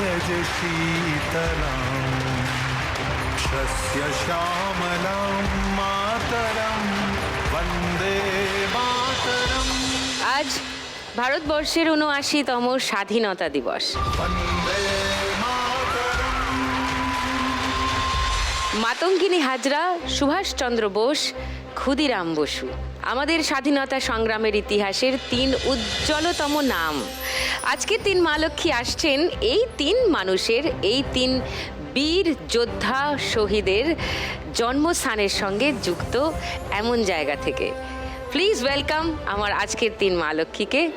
यज शीतलां शस्य श्यामलां मातरं वन्दे मातरम् আজ ভারতবর্ষের উনআশিতম স্বাধীনতা দিবস वन्दे मातरम् মাতঙ্গিনী হাজরা সুভাষচন্দ্র বোস ক্ষুদিরাম বসু আমাদের স্বাধীনতা সংগ্রামের ইতিহাসের তিন উজ্জ্বলতম নাম। আজকে তিন মা লক্ষ্মী আসছেন এই তিন মানুষের, এই তিন বীর যোদ্ধা শহীদের জন্মস্থানের সঙ্গে যুক্ত এমন জায়গা থেকে। প্লিজ ওয়েলকাম আমার আজকের তিন মা লক্ষ্মীকে।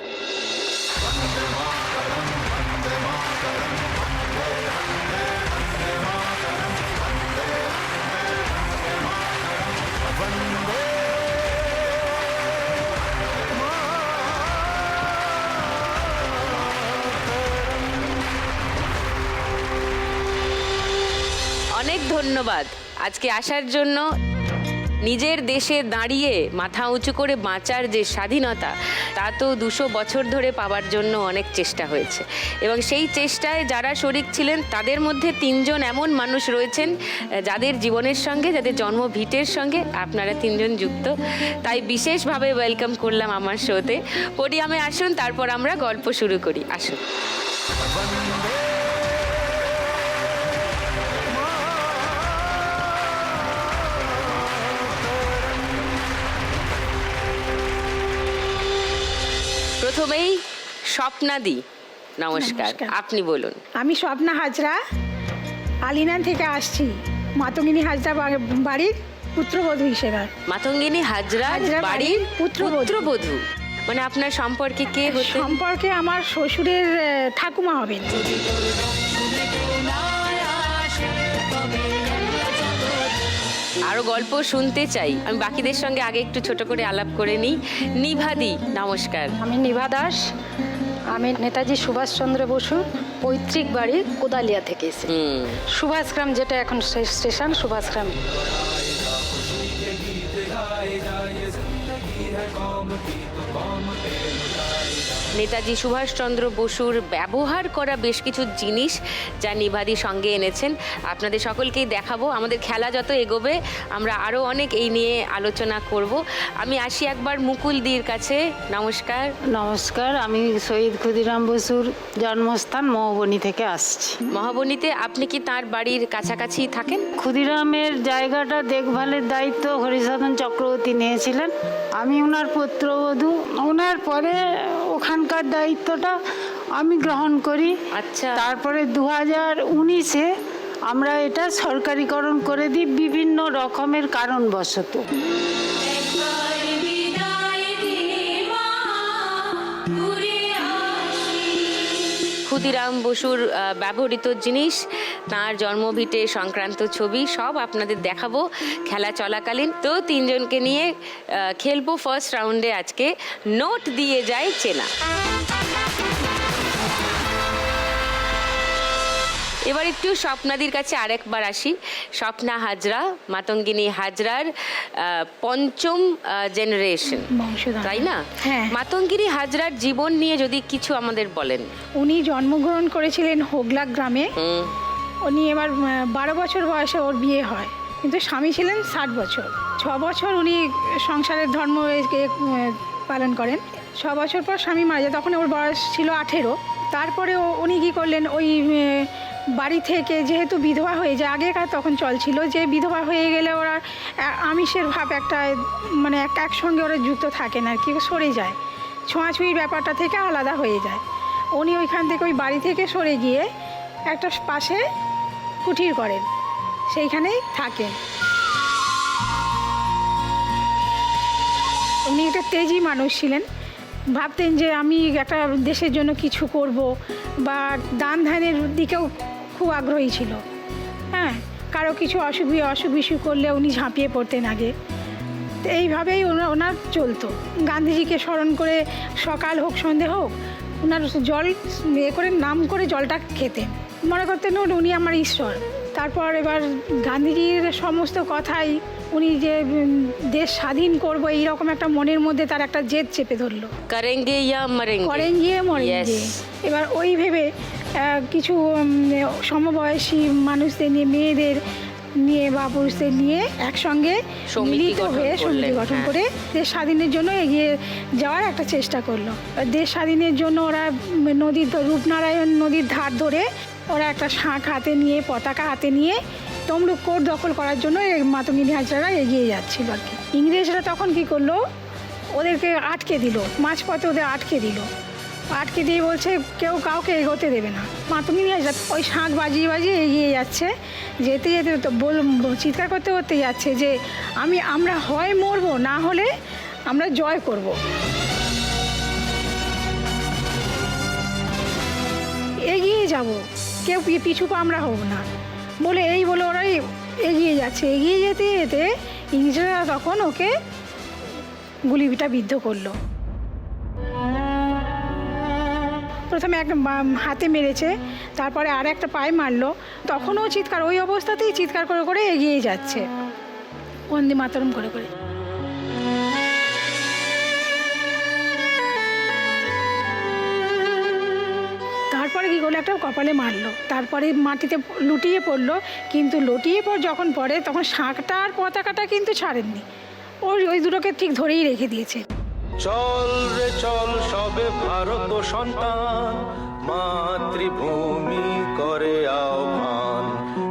ধন্যবাদ। আজকে আসার জন্য নিজের দেশে দাঁড়িয়ে মাথা উঁচু করে বাঁচার যে স্বাধীনতা, তা তো দুশো বছর ধরে পাওয়ার জন্য অনেক চেষ্টা হয়েছে। এবং সেই চেষ্টায় যারা শরিক ছিলেন, তাদের মধ্যে তিনজন এমন মানুষ রয়েছেন, যাদের জীবনের সঙ্গে, যাদের জন্ম ভিটের সঙ্গে আপনারা তিনজন যুক্ত। তাই বিশেষভাবে ওয়েলকাম করলাম আমার শোতে। পোডিয়ামে আসুন, তারপর আমরা গল্প শুরু করি। আসুন। স্বপ্নাদি নমস্কার নমস্কার। আপনি বলুন। আমি স্বপ্না হাজরা আলিনান থেকে আসছি। মাতঙ্গিনী হাজরা বা- বাড়ির পুত্রবধূ হিসেবে। মাতঙ্গিনী হাজরা হাজরা বাড়ির বাড়ির পুত্রবধূ। পুত্রবধূ। মানে আপনার সম্পর্কে কে হতেন? সম্পর্কে আমার শ্বশুরের আহ, ঠাকুমা হবেন। আরও গল্প শুনতে চাই। আমি বাকিদের সঙ্গে আগে একটু ছোট করে আলাপ করে নিই। নিভাদি নমস্কার। আমি নিভা দাস আমি নেতাজি সুভাষচন্দ্র বসু পৈতৃক বাড়ি কোদালিয়া থেকে এসেছি। সুভাষগ্রাম যেটা এখন স্টেশন সুভাষগ্রাম। নেতাজি সুভাষচন্দ্র বসুর ব্যবহার করা বেশ কিছু জিনিস যা নিভাদি সঙ্গে এনেছেন। আপনাদের সকলকেই দেখাবো। আমাদের খেলা যত এগোবে আমরা আরও অনেক এই নিয়ে আলোচনা করব। আমি আসি একবার মুকুলদির কাছে। নমস্কার। নমস্কার আমি শহীদ ক্ষুদিরাম বসুর জন্মস্থান মহবনী থেকে আসছি। মহাবনীতে আপনি কি তার বাড়ির কাছাকাছি থাকেন? ক্ষুদিরামের জায়গাটা দেখভালের দায়িত্ব হরিসাধন চক্রবর্তী নিয়েছিলেন। আমি ওনার পুত্রবধূ। ওনার পরে ওখানকার দায়িত্বটা আমি গ্রহণ করি। আচ্ছা। তারপরে দু হাজার উনিশে আমরা এটা সরকারিকরণ করে দিই বিভিন্ন রকমের কারণবশত। ক্ষুদিরাম বসুর ব্যবহৃত জিনিস, তার জন্মভিটে সংক্রান্ত ছবি, সব আপনাদের দেখাবো খেলা চলাকালীন। তো তিনজনকে নিয়ে খেলব ফার্স্ট রাউন্ডে আজকে। নোট দিয়ে যায় চেনা। এবার একটু স্বপ্নাদির কাছে আরেকবার আসি। স্বপ্না হাজরা মাতঙ্গিনী হাজরার পঞ্চম জেনারেশন তাই না? হ্যাঁ। মাতঙ্গিনী হাজরার জীবন নিয়ে যদি কিছু আমাদের বলেন। উনি জন্মগ্রহণ করেছিলেন হোগলা গ্রামে। উনি এবার বারো বছর বয়সে ওর বিয়ে হয়। কিন্তু স্বামী ছিলেন ষাট বছর। ছ বছর উনি সংসারের ধর্ম পালন করেন। ছ বছর পর স্বামী মারা যায়। তখন ওর বয়স ছিল আঠেরো। তারপরে উনি কী করলেন? ওই বাড়ি থেকে যেহেতু বিধবা হয়ে যায়, আগেকার তখন চলছিল যে বিধবা হয়ে গেলে ওরা আমিষের ভাব একটা মানে এক, একসঙ্গে ওরা যুক্ত থাকে না, আর কি, সরে যায়। ছোঁয়াছুঁয়ির ব্যাপারটা থেকে আলাদা হয়ে যায়। উনি ওইখান থেকে ওই বাড়ি থেকে সরে গিয়ে একটা পাশে কুঠির করেন, সেইখানেই থাকেন। উনি একটা তেজি মানুষ ছিলেন। ভাবতেন যে আমি একটা দেশের জন্য কিছু করব, বা দান ধ্যানের দিকেও খুব আগ্রহী ছিল। হ্যাঁ কারও কিছু অসুখ অসুখ বিসুখ করলে উনি ঝাঁপিয়ে পড়তেন আগে। তো এইভাবেই ওনার ওনার চলতো। গান্ধীজিকে স্মরণ করে সকাল হোক সন্ধে হোক ওনার জল এ করে নাম করে জলটা খেতেন। মনে করতেন উনি- উনি আমার ঈশ্বর। তারপর এবার গান্ধীজির সমস্ত কথাই উনি যে দেশ স্বাধীন করব এইরকম একটা মনের মধ্যে তার একটা জেদ চেপে ধরলো। করেঙ্গে ইয়া মরেঙ্গে? এবার ওই ভেবে কিছু সমবয়সী মানুষদের নিয়ে মেয়েদের নিয়ে বা পুরুষদের নিয়ে একসঙ্গে মিলিত হয়ে সমিতি গঠন হ্যাঁ। করে দেশ স্বাধীনের জন্য এগিয়ে যাওয়ার একটা চেষ্টা করল। দেশ স্বাধীনের জন্য ওরা নদীর রূপনারায়ণ নদীর ধার ধরে ওরা একটা শাঁখ হাতে নিয়ে পতাকা হাতে নিয়ে তমলুক কোর্ট দখল করার জন্য মাতঙ্গিনী হাজরারা এগিয়ে যাচ্ছিল আর কি। ইংরেজরা তখন কি করল? ওদেরকে আটকে দিল মাঝপথে ওদের আটকে দিল। আটকে দিয়ে বলছে, কেউ কাউকে এগোতে দেবে না। মাতঙ্গিনী হাজরা ওই শাঁখ বাজিয়ে বাজিয়ে এগিয়ে যাচ্ছে। যেতে যেতে তো বল, চিৎকার করতে করতে যাচ্ছে যে, আমি, আমরা হয় মরবো, না হলে আমরা জয় করব। এগিয়ে যাব। কেউ পিছু পা আমরা হব না। বলে এই বলে ওরাই এগিয়ে যাচ্ছে। এগিয়ে যেতে যেতে ইংরেজরা তখন ওকে গুলিটা বিদ্ধ করল। প্রথমে বাম- হাতে মেরেছে, তারপরে আর একটা পায়ে মারলো। তখনও চিৎকার, ওই অবস্থাতেই চিৎকার করে করে এগিয়ে যাচ্ছে। বন্দি মাতরম করে করে। তারপরে কি করল? একটা কপালে মারলো। তারপরে মাটিতে লুটিয়ে পড়ল। কিন্তু লুটিয়ে পর যখন পড়ে, তখন শাঁখটা আর পতাকাটা কিন্তু ছাড়েননি। ওই ওই দুটোকে ঠিক ধরেই রেখে দিয়েছে। চল রে চল, সবে ভারত সন্তান, মাতৃভূমি করে আহ্বান।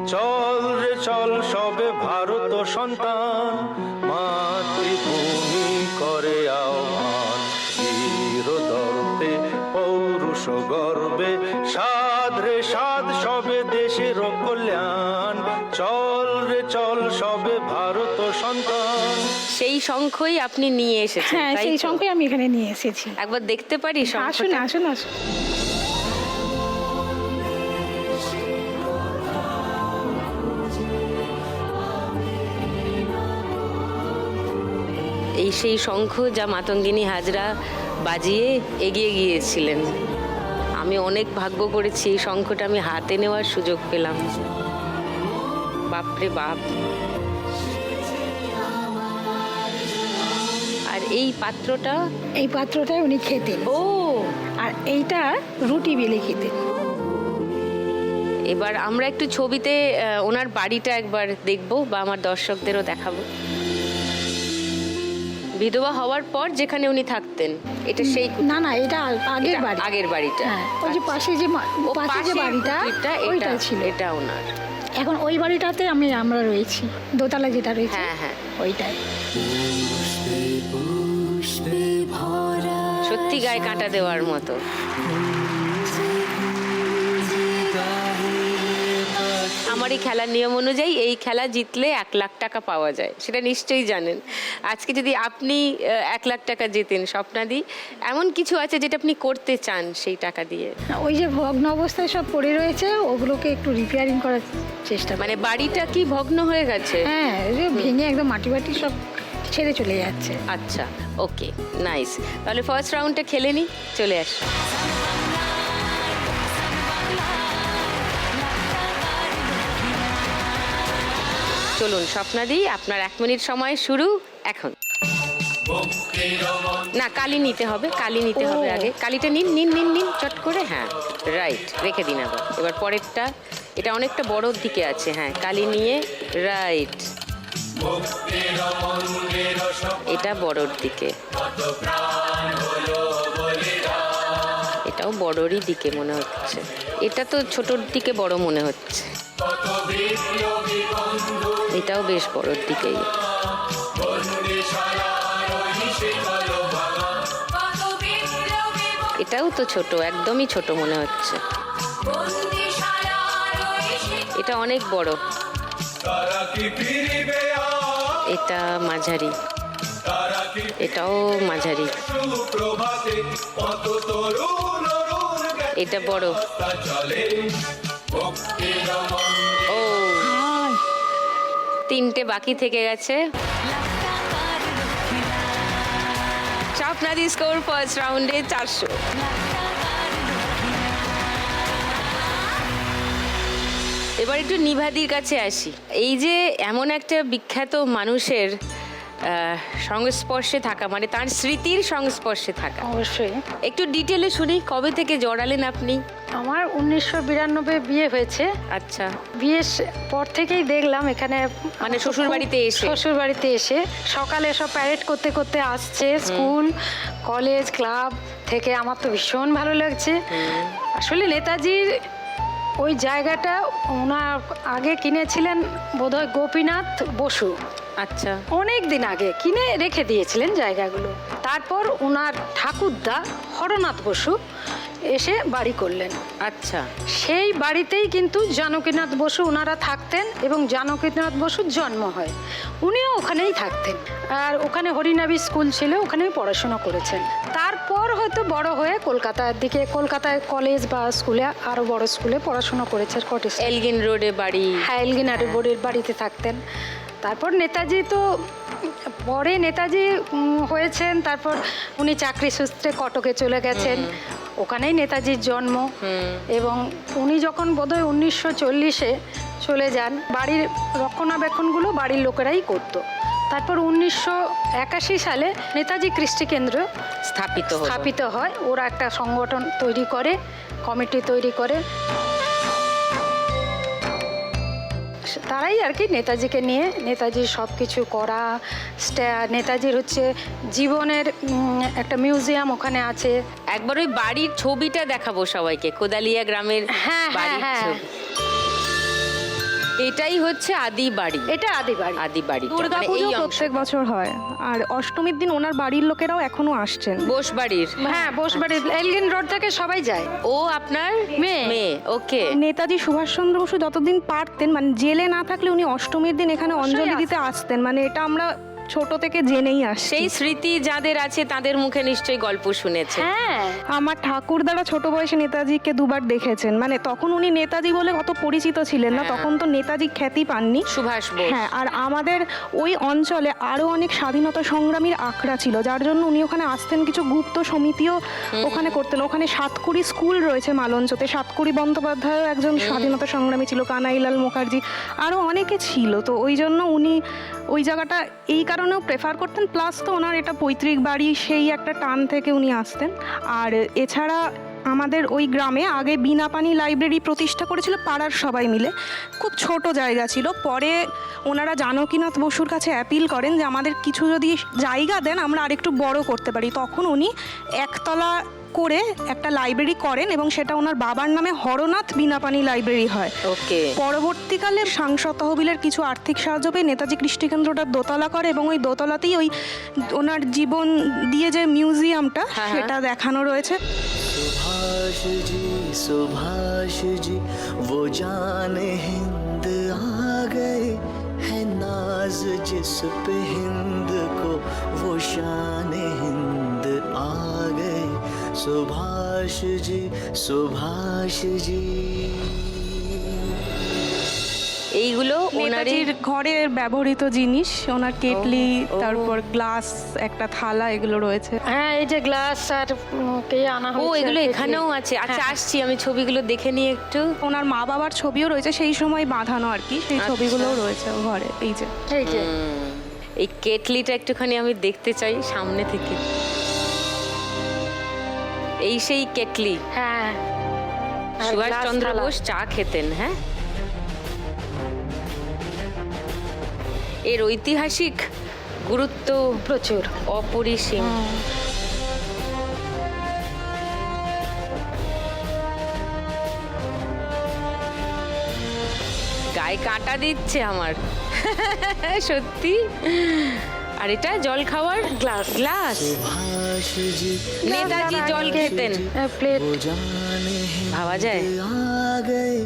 চল রে চল, সবে ভারত সন্তান, মাতৃভূমি করে আহ্বান। দর্পে পৌরুষ গর্বে, সাধ রে সাধ, সবে দেশের সেই শঙ্খই আপনি নিয়ে এসেছেন হ্যাঁ তাই সেই তো? সংখ্যাই আমি এখানে নিয়ে এসেছি। একবার দেখতে পারি আসুন শঙ্খটা? আসুন আসুন। এই সেই শঙ্খ যা মাতঙ্গিনী হাজরা বাজিয়ে এগিয়ে গিয়েছিলেন। আমি অনেক ভাগ্য করেছি এই শঙ্খটা আমি হাতে নেওয়ার সুযোগ পেলাম। বাপরে বাপ। এই পাত্রটা? এই পাত্রটাই উনি খেতেন। ও। আর এইটা রুটি বেলে খেতেন। এবার আমরা একটু ছবিতে ওনার বাড়িটা একবার দেখব বা আমার দর্শকদেরও দেখাবো। বিধবা হওয়ার পর যেখানে উনি থাকতেন এটা সেই না না এটা আগের বাড়ি। আগের বাড়িটা। হ্যাঁ ওই যে পাশে যে পাশে যে বাড়িটা কুটিরটা, ওইটা এটা ছিল। এটা ওনার। এখন ওই বাড়িটাতে আমি আমরা রয়েছি। দোতলা যেটা রয়েছে হ্যাঁ হ্যাঁ। ওইটাই। সত্যি গায়ে কাঁটা দেওয়ার মতো। আমার এই খেলার নিয়ম অনুযায়ী এই খেলা জিতলে এক লাখ টাকা পাওয়া যায় সেটা নিশ্চয়ই জানেন। আজকে যদি আপনি এক লাখ টাকা জেতেন স্বপ্নাদি এমন কিছু আছে যেটা আপনি করতে চান সেই টাকা দিয়ে? ওই যে ভগ্ন অবস্থায় সব পড়ে রয়েছে ওগুলোকে একটু রিপেয়ারিং করার চেষ্টা মানে বাড়িটা কি ভগ্ন হয়ে গেছে? হ্যাঁ ভেঙে একদম মাটি বাটি সব ছেড়ে চলে যাচ্ছে। আচ্ছা ওকে নাইস। তাহলে ফার্স্ট রাউন্ডটা খেলে নি চলে আস। চলুন স্বপ্নাদি আপনার এক মিনিট সময় শুরু এখন। না কালি নিতে হবে কালি নিতে হবে আগে। কালিটা নিন নিন নিন নিন চট করে হ্যাঁ রাইট রেখে দিন আবার। এবার পরেরটা এটা অনেকটা বড়োর দিকে আছে হ্যাঁ কালি নিয়ে রাইট এটা বড়োর দিকে। এটাও বড়রই দিকে মনে হচ্ছে। এটা তো ছোটোর দিকে বড় মনে হচ্ছে। এটাও বেশ বড়োর দিকেই। এটাও তো ছোট, একদমই ছোট মনে হচ্ছে। এটা অনেক বড়। এটা মাঝারি। এটাও মাঝারি। এটা বড়। ও। তিনটে বাকি থেকে গেছে। স্বপ্নাদি স্কোর ফার্স্ট রাউন্ডে চারশো। এবার একটু নিভাদির কাছে আসি। এই যে এমন একটা বিখ্যাত মানুষের সংস্পর্শে থাকা মানে তার স্মৃতির সংস্পর্শে থাকা। অবশ্যই। একটু ডিটেলে শুনি কবে থেকে জড়ালেন আপনি? আমার উনিশশো বিরানব্বই বিয়ে হয়েছে। আচ্ছা। বিয়ের পর থেকেই দেখলাম এখানে মানে শ্বশুরবাড়িতে এসে? শ্বশুর বাড়িতে এসে। সকালে সব প্যারেড করতে করতে আসছে স্কুল কলেজ ক্লাব থেকে। আমার তো ভীষণ ভালো লাগছে। আসলে নেতাজির ওই জায়গাটা ওনার আগে কিনেছিলেন বোধহয় গোপীনাথ বসু। আচ্ছা। অনেক দিন আগে কিনে রেখে দিয়েছিলেন জায়গাগুলো। তারপর ওনার ঠাকুরদা হরনাথ বসু এসে বাড়ি করলেন। আচ্ছা। সেই বাড়িতেই কিন্তু জানকীনাথ বসু ওনারা থাকতেন এবং জানকীনাথ বসুর জন্ম হয়। উনিও ওখানেই থাকতেন। আর ওখানে হরিনাবি স্কুল ছিল ওখানেই পড়াশোনা করেছেন। তারপর হয়তো বড় হয়ে কলকাতার দিকে কলকাতায় কলেজ বা স্কুলে আরও বড় স্কুলে পড়াশোনা করেছে কটেজ। এলগিন রোডে বাড়ি। হ্যাঁ এলগিনারি রোডের বাড়িতে থাকতেন। তারপর নেতাজি তো পরে নেতাজি হয়েছেন তারপর উনি চাকরি সূত্রে কটকে চলে গেছেন। ওখানেই নেতাজির জন্ম। এবং উনি যখন বোধহয় উনিশশো চল্লিশে চলে যান বাড়ির রক্ষণাবেক্ষণগুলো বাড়ির লোকেরাই করতো। তারপর উনিশশো একাশি সালে নেতাজি কৃষ্টি কেন্দ্র স্থাপিত স্থাপিত হয়। ওরা একটা সংগঠন তৈরি করে কমিটি তৈরি করে। তারাই আর কি নেতাজিকে নিয়ে নেতাজির সব কিছু করা নেতাজির হচ্ছে জীবনের একটা মিউজিয়াম ওখানে আছে একবার ওই বাড়ির ছবিটা দেখাবো সবাইকে কোদালিয়া গ্রামের হ্যাঁ, হ্যাঁ, হ্যাঁ। এটাই হচ্ছে আদি বাড়ি। এটা আদি বাড়ি। আদি বাড়ি দুর্গা পুজো প্রত্যেক বছর হয়। আর অষ্টমীর দিন ওনার বাড়ির লোকেরাও এখনও আসছেন। বোস বাড়ির হ্যাঁ বোস বাড়ির এলগিন রোড থেকে সবাই যায়। ও আপনার মেয়ে। মেয়ে ওকে। নেতাজি সুভাষচন্দ্র বসু যতদিন পারতেন মানে জেলে না থাকলে উনি অষ্টমীর দিন এখানে অঞ্জলি দিতে আসতেন। মানে এটা আমরা ছোট থেকে জেনেই আসছি। সেই স্মৃতি যাদের আছে তাদের মুখে নিশ্চয়ই গল্প শুনেছে। হ্যাঁ। আমার ঠাকুর ঠাকুরদারা ছোট বয়সে নেতাজিকে দুবার দেখেছেন। মানে তখন উনি নেতাজি বলে অত পরিচিত ছিলেন না হ্যাঁ। তখন তো নেতাজি খ্যাতি পাননি। সুভাষ বোস। হ্যাঁ আর আমাদের ওই অঞ্চলে আরও অনেক স্বাধীনতা সংগ্রামীর আখড়া ছিল যার জন্য উনি ওখানে আসতেন কিছু গুপ্ত সমিতিও ওখানে করতেন। ওখানে সাতকুড়ি স্কুল রয়েছে মালঞ্চতে। সাতকুড়ি বন্দ্যোপাধ্যায়ও একজন স্বাধীনতা সংগ্রামী ছিল কানাইলাল মুখার্জি আরও অনেকে ছিল। তো ওই জন্য উনি ওই জায়গাটা এই কারণেও প্রেফার করতেন প্লাস তো ওনার এটা পৈতৃক বাড়ি, সেই একটা টান থেকে উনি আসতেন। আর এছাড়া আমাদের ওই গ্রামে আগে বিনাপানি লাইব্রেরি প্রতিষ্ঠা করেছিল পাড়ার সবাই মিলে। খুব ছোট জায়গা ছিল। পরে ওনারা জানকীনাথ বসুর কাছে অ্যাপিল করেন যে আমাদের কিছু যদি জায়গা দেন, আমরা আরেকটু বড় করতে পারি। তখন উনি একতলা করে একটা লাইব্রেরি করেন এবং সেটা ওনার বাবার নামে হরনাথ বিনাপানি লাইব্রেরি হয় ওকে পরবর্তীকালে সাংসদ তহবিলের কিছু আর্থিক সাহায্য পেয়ে নেতাজি কৃষ্টি কেন্দ্রটা দোতলা করে এবং ওই দোতলাতেই ওই ওনার জীবন দিয়ে যে মিউজিয়ামটা হ্যাঁ। সেটা দেখানো রয়েছে सुभाष जी सुभाष जी वो जान हिंद आ गए है नाज जिस पे हिंद को वो शान हिंद आ गए सुभाष जी सुभाष जी এইগুলো ওনারই নেতাজির ঘরের ব্যবহৃত জিনিস ওনার কেটলি ও। তারপর গ্লাস একটা থালা এগুলো রয়েছে হ্যাঁ এই যে গ্লাস আর উম, কে আনা ও হয়েছে এগুলো আর কি। এখানেও আছে আচ্ছা হ্যাঁ। আসছি আমি ছবিগুলো দেখে নিই একটু ওনার মা বাবার ছবিও রয়েছে সেই সময় বাঁধানো আর কি সেই আচ্ছা। ছবিগুলোও রয়েছে ঘরে এই যে এই যে এই কেটলিটা একটুখানি আমি দেখতে চাই সামনে থেকে এই সেই কেটলি। হ্যাঁ। সুভাষচন্দ্র বোস চা খেতেন হ্যাঁ? এর ঐতিহাসিক গুরুত্ব প্রচুর। অপরিসীম। গায়ে কাঁটা দিচ্ছে আমার। সত্যি? আর এটা জল খাওয়ার গ্লাস গ্লাস सुभाष जी নেতাজি জল খেতেন প্লেট वो जान हिंद ভাবা যায় आ गए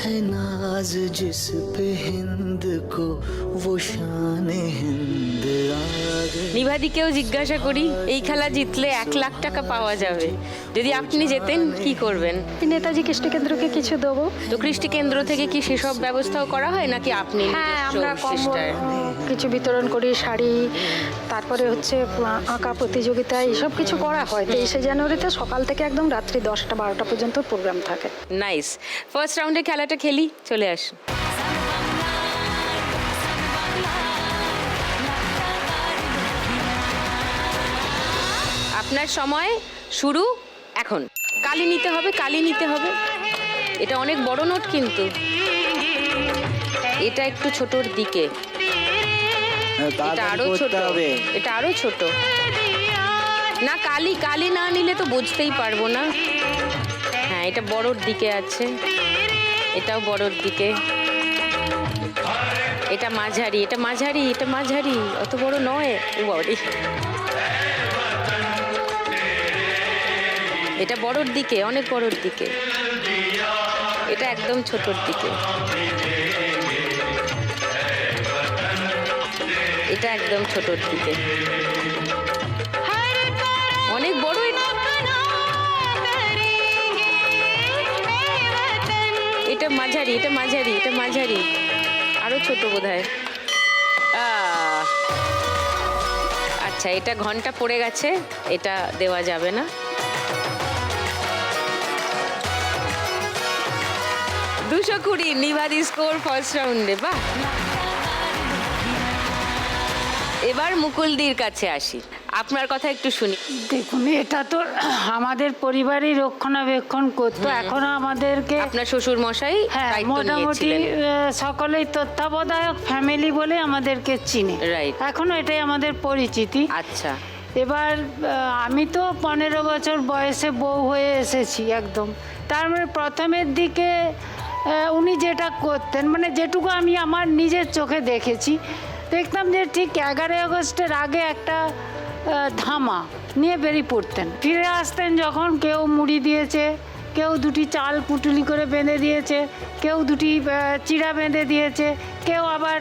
है नाज जिस पे हिंद को वो शान हिंद आ गए নিভাদিকেও জিজ্ঞাসা করি এই খেলা জিতলে এক লাখ টাকা পাওয়া যাবে যদি আপনি যেতেন কি করবেন নেতাজি কৃষ্টি কেন্দ্রকে কিছু দেবো তো কৃষ্টি কেন্দ্র থেকে কি সেসব ব্যবস্থাও করা হয় নাকি আপনি হ্যাঁ নিজস্ব আমরা কম্বল চেষ্টায়? কিছু বিতরণ করি, শাড়ি, তারপরে হচ্ছে আঁকা প্রতিযোগিতা, এইসব কিছু করা হয়। তেইশে জানুয়ারিতে সকাল থেকে একদম রাত্রি দশটা বারোটা পর্যন্ত প্রোগ্রাম থাকে। নাইস ফার্স্ট রাউন্ডে খেলাটা খেলি, চলে আসুন আপনার সময় শুরু এখন। কালি নিতে হবে, কালি নিতে হবে। এটা অনেক বড় নোট কিন্তু। এটা একটু ছোটর দিকে। এটা আরও ছোট। এটা আরও ছোট। না কালি কালি না নিলে তো বুঝতেই পারব না। হ্যাঁ এটা বড়র দিকে আছে। এটাও বড়র দিকে। এটা মাঝারি এটা মাঝারি এটা মাঝারি। অত বড় নয়। ও বাবারে। এটা বড়র দিকে অনেক বড়র দিকে। এটা একদম ছোটর দিকে। এটা একদম ছোটর দিকে। অনেক বড় এটা। মাঝারি এটা মাঝারি এটা মাঝারি। আরও ছোট বোধ হয় আচ্ছা এটা ঘণ্টা পড়ে গেছে, এটা দেওয়া যাবে না। দুশো কুড়ি, নিবাদি স্কোর ফার্স্ট রাউন্ডে, বাহ। এবার মুকুলদির কাছে আসি। আপনার কথা একটু শুনি। দেখুন এটা তো আমাদের পরিবারই রক্ষণাবেক্ষণ করতো। এখনও আমাদেরকে আপনার শ্বশুর মশাই হ্যাঁ মোটামুটি সকলেই তত্ত্বাবধায়ক ফ্যামিলি বলে আমাদেরকে চিনে। Right. এখনও এটাই আমাদের পরিচিতি। আচ্ছা। এবার আমি তো পনেরো বছর বয়সে বউ হয়ে এসেছি একদম। তার মানে প্রথমের দিকে উনি যেটা করতেন মানে যেটুকু আমি আমার নিজের চোখে দেখেছি দেখতাম যে ঠিক এগারোই আগস্টের আগে একটা ধামা নিয়ে বেরিয়ে পড়তেন। ফিরে আসতেন যখন কেউ মুড়ি দিয়েছে কেউ দুটি চাল পুটুলি করে বেঁধে দিয়েছে কেউ দুটি চিড়া বেঁধে দিয়েছে কেউ আবার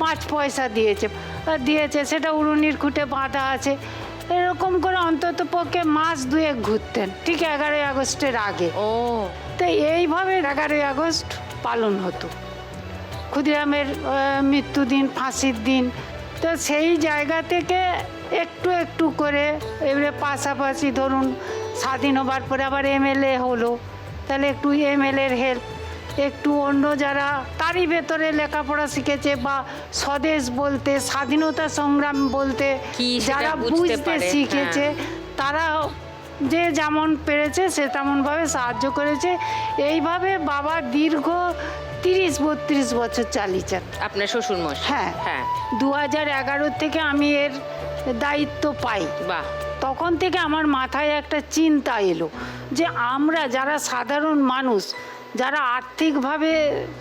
পাঁচ পয়সা দিয়েছে দিয়েছে সেটা উড়ুনির খুঁটে বাঁধা আছে। এরকম করে অন্তত পক্ষে মাস দুয়েক ঘুরতেন ঠিক এগারোই আগস্টের আগে। ও। তো এইভাবে এগারোই আগস্ট পালন হতো। ক্ষুদিরামের মৃত্যুদিন ফাঁসির দিন। তো সেই জায়গা থেকে একটু একটু করে এবারে পাশাপাশি ধরুন স্বাধীন হবার পরে আবার এমএলএ হলো। তাহলে একটু এমএলএর হেল্প একটু অন্য যারা তারই ভেতরে লেখাপড়া শিখেছে বা স্বদেশ বলতে স্বাধীনতা সংগ্রাম বলতে যারা বুঝতে বুঝতে শিখেছে তারা যে যেমন পেরেছে সে তেমনভাবে সাহায্য করেছে। এইভাবে বাবা দীর্ঘ তিরিশ বত্রিশ বছর চালিয়েছেন। আপনার শ্বশুর মশাই হ্যাঁ। হ্যাঁ। দু হাজার এগারো থেকে আমি এর দায়িত্ব পাই। বাহ। তখন থেকে আমার মাথায় একটা চিন্তা এলো যে আমরা যারা সাধারণ মানুষ যারা আর্থিকভাবে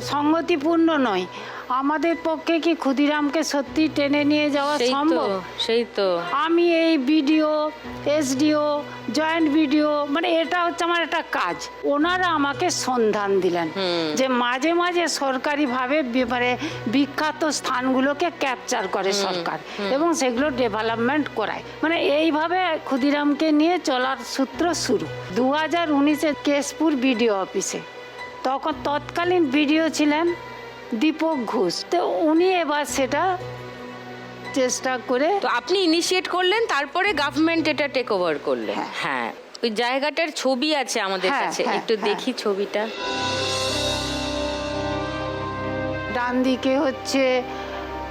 সঙ্গতিপূর্ণ নয় আমাদের পক্ষে কি ক্ষুদিরামকে সত্যি টেনে নিয়ে যাওয়া সেই তো সম্ভব? সেই তো। আমি এই বিডিও এসডিও জয়েন্ট বিডিও মানে এটা হচ্ছে আমার একটা কাজ। ওনারা আমাকে সন্ধান দিলেন যে মাঝে মাঝে সরকারিভাবে বি- মানে বিখ্যাত স্থানগুলোকে ক্যাপচার করে সরকার এবং সেগুলো ডেভেলপমেন্ট করায়। মানে এইভাবে ক্ষুদিরামকে নিয়ে চলার সূত্র শুরু। দু হাজার উনিশে কেশপুর বিডিও অফিসে। তখন তৎকালীন বিডিও ছিলেন দীপক ঘোষ। তো উনি এবার সেটা চেষ্টা করে তো আপনি ইনিশিয়েট করলেন তারপরে গভর্নমেন্ট এটা টেক ওভার করলেন। হ্যাঁ ওই জায়গাটার ছবি আছে আমাদের হ্যাঁ, কাছে হ্যাঁ, একটু হ্যাঁ। দেখি ছবিটা। ডান দিকে হচ্ছে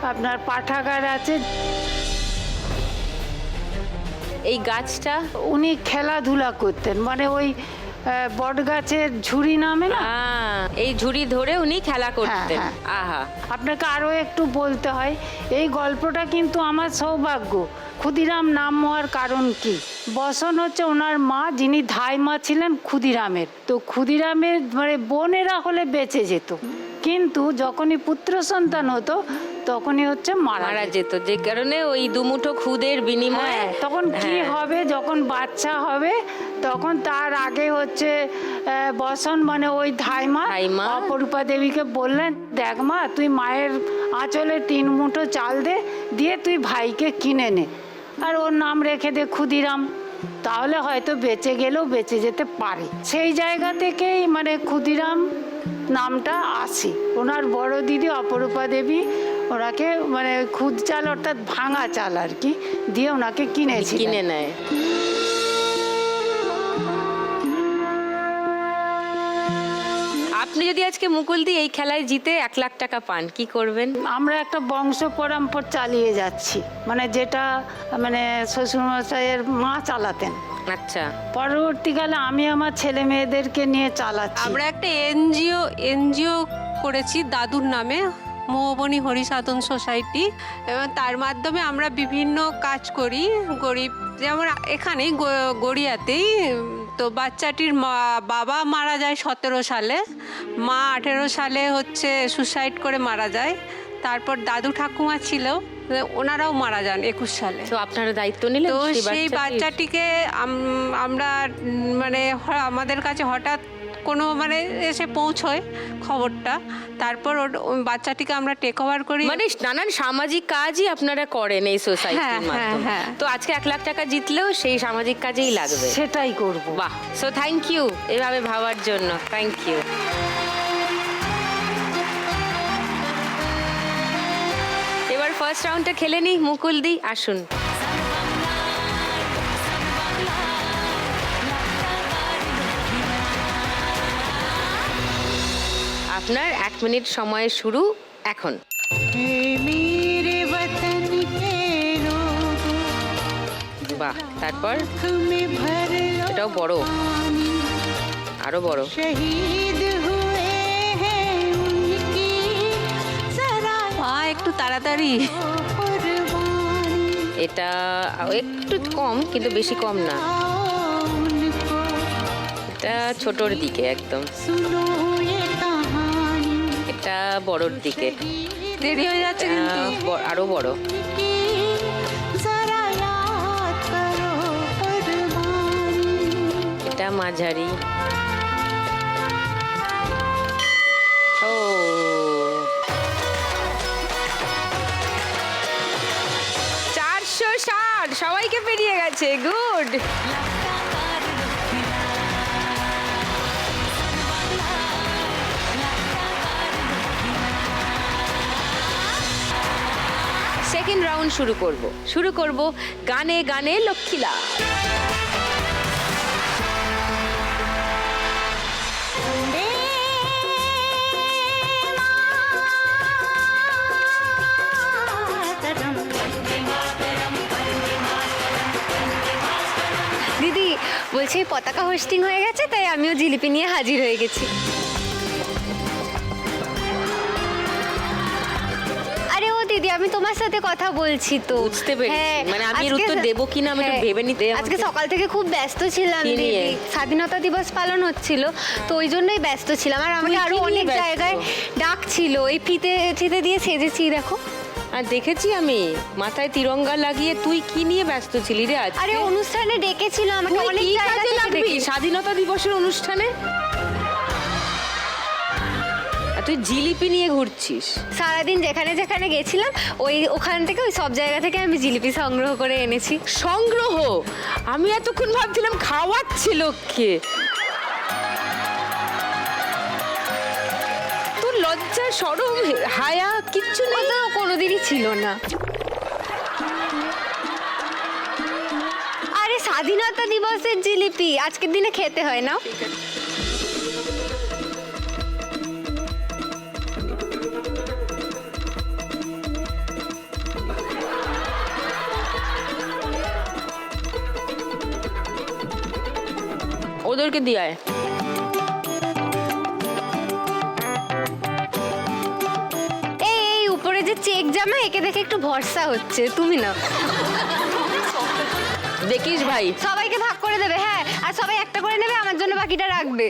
আপনার পাঠাগার আছে। এই গাছটা? উনি খেলাধুলা করতেন মানে ওই বট গাছের ঝুড়ি নামে না? এই ঝুড়ি ধরে উনি খেলা করতেন। হ্যাঁ। আহা। আপনাকে আরও একটু বলতে হয় এই গল্পটা কিন্তু আমার সৌভাগ্য। ক্ষুদিরাম নাম হওয়ার কারণ কি? বসন হচ্ছে ওনার মা যিনি ধাই মা ছিলেন ক্ষুদিরামের। তো ক্ষুদিরামের মানে বোনেরা হলে বেঁচে যেত। কিন্তু যখনই পুত্র সন্তান হতো তখনই হচ্ছে মারা যেত। যে কারণে ওই দুমুঠো খুদের বিনিময়ে হ্যাঁ, তখন কি হ্যাঁ। হবে? যখন বাচ্চা হবে তখন তার আগে হচ্ছে বসন মানে ওই ধাইমা ধাইমা। অপরূপা দেবীকে বললেন দেখ মা তুই মায়ের আঁচলে তিন মুঠো চাল দে দিয়ে তুই ভাইকে কিনে নে। আর ওর নাম রেখে দে ক্ষুদিরাম। তাহলে হয়তো বেঁচে গেলেও বেঁচে যেতে পারে। সেই জায়গা থেকেই মানে ক্ষুদিরাম নামটা আসে। ওনার বড় দিদি অপরূপা দেবী ওনাকে মানে খুদ চাল অর্থাৎ ভাঙা চাল আর কি দিয়ে ওনাকে কিনেছি কিনে নেয়। আপনি যদি আজকে মুকুল দিয়ে এই খেলায় জিতে এক লাখ টাকা পান কি করবেন? আমরা একটা বংশ পরম্পর চালিয়ে যাচ্ছি। মানে যেটা মানে শ্বশুরমশাইয়ের মা চালাতেন। আচ্ছা। পরবর্তীকালে আমি আমার ছেলে মেয়েদেরকে নিয়ে চালাচ্ছি। আমরা একটা এনজিও এনজিও করেছি দাদুর নামে মোহবনী হরিসাধন সোসাইটি। এবং তার মাধ্যমে আমরা বিভিন্ন কাজ করি গরিব যেমন এখানেই গড়িয়াতেই তো বাচ্চাটির মা- বাবা মারা যায় সতেরো সালে। মা আঠেরো সালে হচ্ছে সুসাইড করে মারা যায়। তারপর দাদু ঠাকুমা ছিল। ওনারাও মারা যান একুশ সালে। তো আপনারা দায়িত্ব নিলেন তো সেই বাচ্চাটিকে আমরা মানে আমাদের কাছে হঠাৎ কোনো মানে এসে পৌঁছয় খবরটা। তারপর ওর- বাচ্চাটিকে আমরা টেক ওভার করি। মানে নানান সামাজিক কাজই আপনারা করেন এই হ্যাঁ, সোসাইটির হ্যাঁ, মাধ্যমে। হ্যাঁ। তো আজকে এক লাখ টাকা জিতলেও সেই সামাজিক কাজেই লাগবে। সেটাই করব। বাহ সো থ্যাংক ইউ এভাবে ভাবার জন্য। থ্যাংক ইউ ফার্স্ট রাউন্ডটা খেলে নি মুকুল দি আসুন। আপনার এক মিনিট সময় শুরু এখন। বাহ তারপর? এটাও বড়। আরও বড়। তাড়াতাড়ি। এটা একটু কম কিন্তু বেশি কম না। এটা ছোটোর দিকে একদম। এটা বড়র দিকে। দেরি হয়ে যাচ্ছে আরও আরও বড়। এটা মাঝারি। ও। ষাট সবাইকে পেরিয়ে গেছে গুড। সেকেন্ড রাউন্ড শুরু করব। শুরু করব গানে গানে লক্ষ্মীলা বলছি পতাকা হোস্টিং হয়ে গেছে তাই আমিও জিলিপি নিয়ে হাজির হয়ে গেছি আরে ও দিদি আমি তোমার সাথে কথা বলছি তো বুঝতে পেরেছি। হ্যাঁ, মানে আমি এর আজকে- উত্তর দেবো কিনা আমি একটু হ্যাঁ, ভেবে নিতে আমাকে- আজকে সকাল থেকে খুব ব্যস্ত ছিলাম কি দিদি নিয়ে? স্বাধীনতা দিবস পালন হচ্ছিল তো ওই জন্যই ব্যস্ত ছিলাম আর আমাকে আরও নিয়ে অনেক ব্যস্ত? জায়গায় ডাকছিল এই ফিতে ফিতে দিয়ে সেজেছি দেখো আর দেখেছি আমি। মাথায় তিরঙ্গা লাগিয়ে তুই কি নিয়ে ব্যস্ত ছিলি রে আজ আরে অনুষ্ঠানে ডেকেছিল আমাকে তুই অনেক কি জায়গা কাজে থেকে লাগবি। স্বাধীনতা দিবসের অনুষ্ঠানে? আর তুই জিলিপি নিয়ে ঘুরছিস। সারাদিন যেখানে যেখানে গেছিলাম ওই ওখান থেকে ওই সব জায়গা থেকে আমি জিলিপি সংগ্রহ করে এনেছি। সংগ্রহ? আমি এতক্ষণ ভাবছিলাম খাওয়াচ্ছে লোককে। লজ্জা সরম হায়া কিচ্ছু নেই। তো কোনোদিনই ছিল না। আরে স্বাধীনতা দিবসের জিলিপি আজকের দিনে খেতে হয় না? ওদেরকে দিয়ে চেক জামা একে দেখে একটু ভরসা হচ্ছে তুমি না দেখিস ভাই। সবাইকে ভাগ করে দেবে হ্যাঁ আর সবাই একটা করে নেবে আমার জন্য বাকিটা রাখবে।